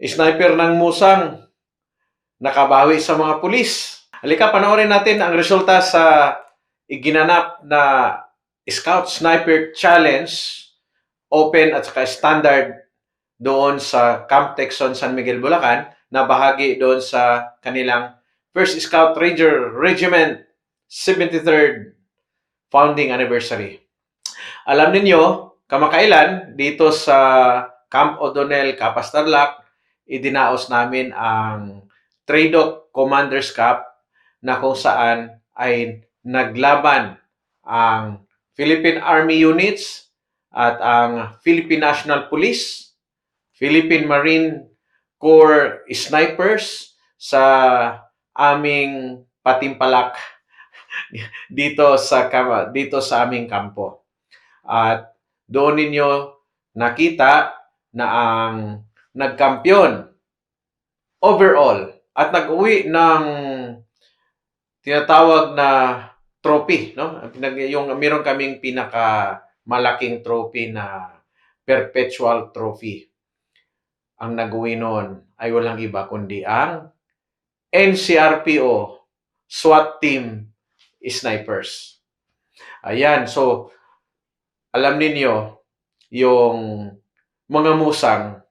sniper ng musang nakabawi sa mga pulis. Halika, panoorin natin ang resulta sa iginanap na Scout Sniper Challenge open at saka standard doon sa Camp Texon San Miguel, Bulacan na bahagi doon sa kanilang 1st Scout Ranger Regiment 73rd founding anniversary. Alam ninyo, kamakailan dito sa Camp O'Donnell, Capas Tarlac, idinaos namin ang Tradoc Commander's Cup na kung saan ay naglaban ang Philippine Army units at ang Philippine National Police, Philippine Marine Corps snipers sa aming patimpalak dito sa dito sa aming kampo. At doon ninyo nakita na ang nagkampiyon overall at nag-uwi ng tinatawag na trophy, no? Yung meron kaming pinaka malaking trophy na perpetual trophy. Ang nag-uwi noon ay walang iba kundi ang NCRPO SWAT team snipers. Ayan, so alam ninyo yung mga musang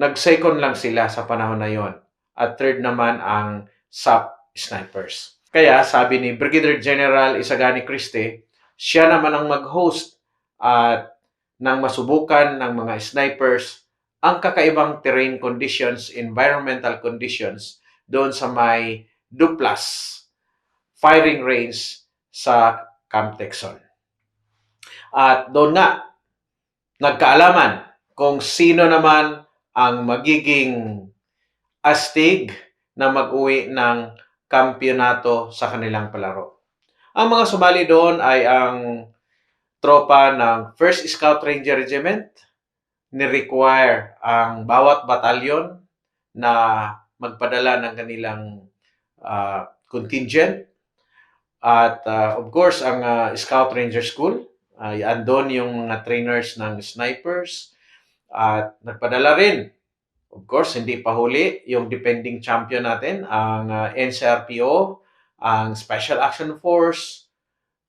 nag-second lang sila sa panahon na yon at third naman ang SAP snipers. Kaya sabi ni Brigadier General Isagani Criste, siya naman ang mag-host at nang masubukan ng mga snipers ang kakaibang terrain conditions, environmental conditions doon sa may Duplas firing range sa Camp Texon. At doon nga, nagkaalaman kung sino naman ang magiging astig na mag-uwi ng kampyonato sa kanilang palaro. Ang mga sumali doon ay ang tropa ng 1st Scout Ranger Regiment, ni-require ang bawat batalyon na magpadala ng kanilang ah, contingent. At ah, of course, ang ah, Scout Ranger School, ay andon yung mga trainers ng snipers. At nagpadala rin, of course, hindi pa huli, yung defending champion natin, ang ah, NCRPO, ang Special Action Force,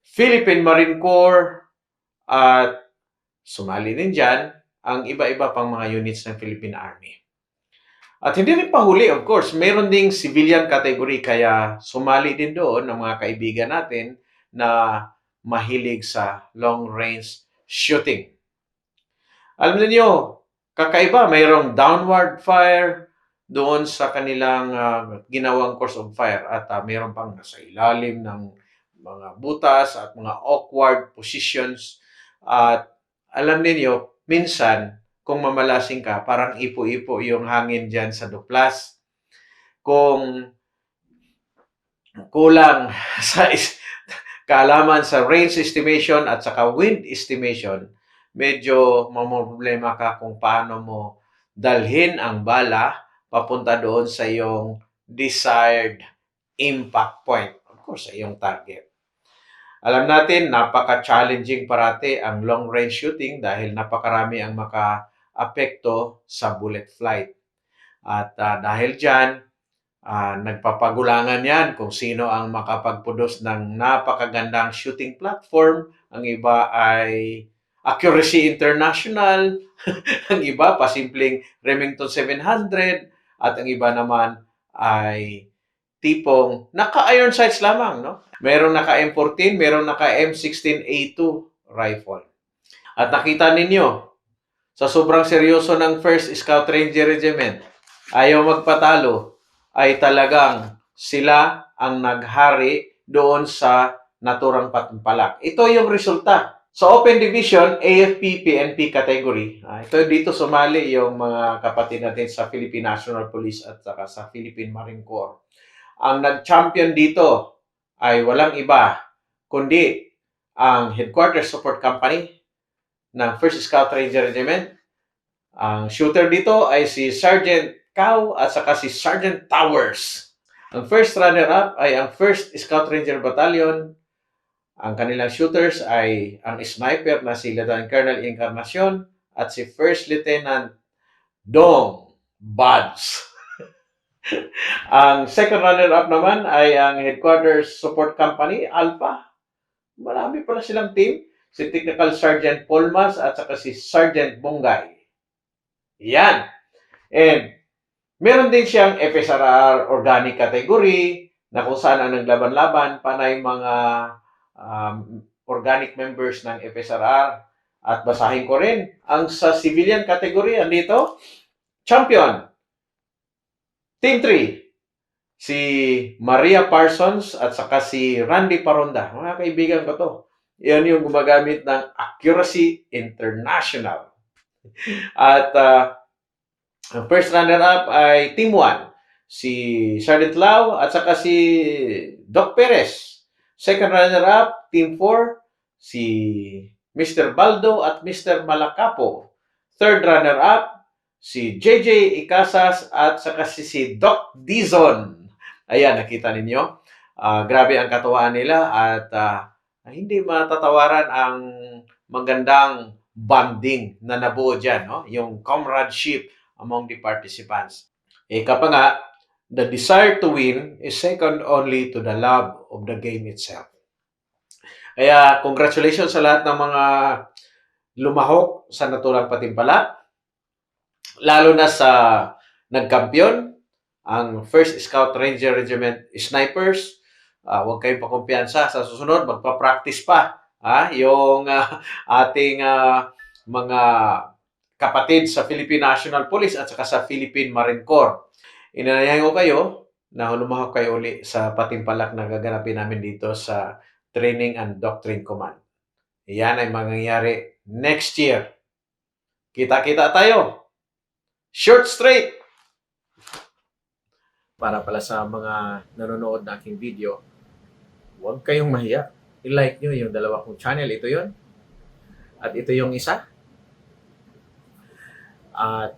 Philippine Marine Corps, at sumali din dyan ang iba-iba pang mga units ng Philippine Army. At hindi rin pahuli, of course, meron ding civilian category kaya sumali din doon ng mga kaibigan natin na mahilig sa long-range shooting. Alam niyo, kakaiba, mayroong downward fire doon sa kanilang ah, ginawang course of fire at ah, mayroon pang nasa ilalim ng mga butas at mga awkward positions. At alam niyo, minsan, kung mamalasing ka, parang ipo-ipo yung hangin dyan sa duplas. Kung kulang sa kaalaman sa range estimation at saka wind estimation, medyo mamroblema ka kung paano mo dalhin ang bala papunta doon sa iyong desired impact point. Of course, sa iyong target. Alam natin, napaka-challenging parati ang long-range shooting dahil napakarami ang maka-apekto sa bullet flight. At ah, dahil dyan, ah, nagpapagulangan yan kung sino ang makapagpudos ng napakagandang shooting platform. Ang iba ay Accuracy International, ang iba pasimpleng Remington 700, at ang iba naman ay tipong naka-iron sights lamang, no? Merong naka-M14, merong naka-M16A2 rifle. At nakita ninyo, sa sobrang seryoso ng 1st Scout Ranger Regiment, ayaw magpatalo, ay talagang sila ang naghari doon sa naturang patimpalak. Ito yung resulta. Sa Open Division, AFP, PNP category, ah, ito dito sumali yung mga kapatid natin sa Philippine National Police at saka sa Philippine Marine Corps. Ang nag-champion dito ay walang iba kundi ang Headquarters Support Company ng 1st Scout Ranger Regiment. Ang shooter dito ay si Sergeant Cow at saka si Sergeant Towers. Ang first runner-up ay ang 1st Scout Ranger Battalion. Ang kanilang shooters ay ang sniper na si Lieutenant Colonel Encarnacion at si First Lieutenant Dong Buds. ang second runner-up naman ay ang Headquarters Support Company, Alpha. Marami pala silang team. Si Technical Sergeant Polmas at saka si Sergeant Bongay. Yan. And meron din siyang FSRR organic category na kung saan ang naglaban-laban panay mga um, organic members ng FSRR. At basahin ko rin, ang sa civilian category, andito, champion, Team 3, si Maria Parsons at saka si Randy Paronda. Mga kaibigan ko to. Yan yung gumagamit ng Accuracy International. At uh, ang first runner-up ay Team 1, si Sergeant Lau at saka si Doc Perez. Second runner-up, Team 4, si Mr. Baldo at Mr. Malacapo. Third runner-up, si JJ Icasas at saka si, si Doc Dizon. Ayan, nakita ninyo. Ah, grabe ang katuwaan nila at ah, hindi matatawaran ang magandang bonding na nabuo dyan, no? yung comradeship among the participants. Ika pa nga, the desire to win is second only to the love of the game itself. Kaya congratulations sa lahat ng mga lumahok sa naturang patimpala, lalo na sa nagkampiyon, ang 1st Scout Ranger Regiment Snipers. Ah, huwag kayong pakumpiyansa. Sa susunod, magpa-practice pa ah, yung ah, ating ah, mga kapatid sa Philippine National Police at saka sa Philippine Marine Corps. Inanayahan ko kayo na lumahok kayo uli sa patimpalak na gaganapin namin dito sa Training and Doctrine Command. Yan ay mangyayari next year. Kita-kita tayo. Short straight! Para pala sa mga nanonood na aking video, huwag kayong mahiya. I-like nyo yung dalawa kong channel. Ito yon At ito yung isa. At